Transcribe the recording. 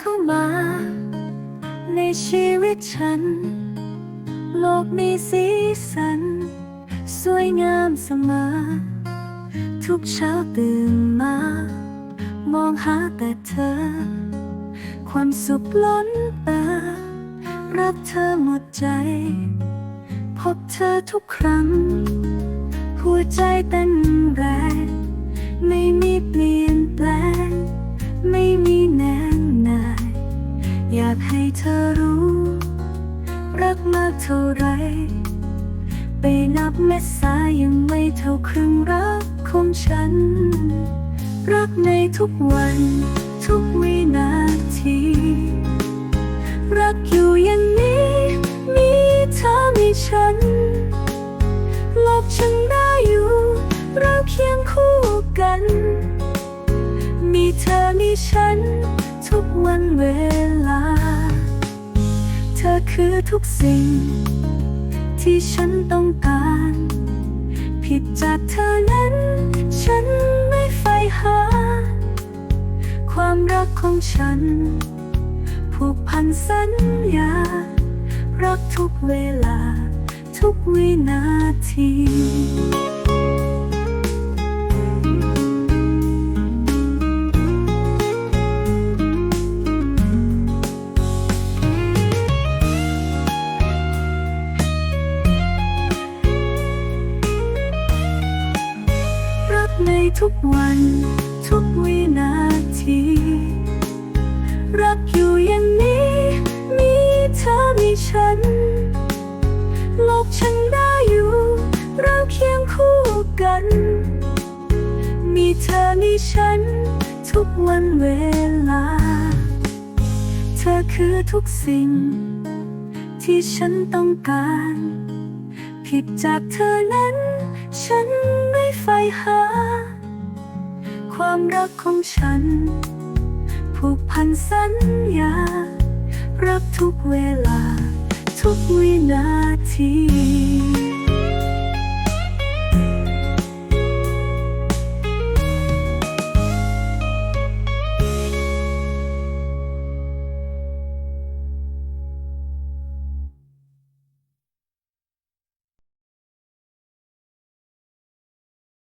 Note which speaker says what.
Speaker 1: เข้ามา ในชีวิตฉัน โลกมีสีสัน สวยงามเสมอ ทุกเช้าตื่นมา มองหาแต่เธอ ความสุขล้นตารักเธอหมดใจ พบเธอทุกครั้ง หัวใจเต้นแรงไม่มีเปลี่ยน รักมากเท่าไร ไปนับเม็ดสายยังไม่เท่าครึ่งรักของฉัน รักในทุกวัน ทุกวินาที รักอยู่อย่างนี้ มีเธอมีฉันโลกฉันได้อยู่ เราเคียงคู่กัน มีเธอมีฉัน ทุกวันเวลา คือทุกสิ่ง ที่ฉันต้องการ ผิดจากเธอนั้น ฉันไม่ใฝ่หา ความรักของฉัน ผูกพันสัญญา รักทุกเวลา ทุกวินาที ทุกวัน ทุกวินาที รักอยู่อย่างนี้ มีเธอมีฉัน โลกฉันได้อยู่ เราเคียงคู่กัน มีเธอมีฉัน ทุกวันเวลา เธอคือทุกสิ่ง ที่ฉันต้องการผิดจากเธอนั้น ฉันไม่ใฝ่หา ความรักของฉัน ผูกพันสัญญา รักทุกเวลา ทุกวินาที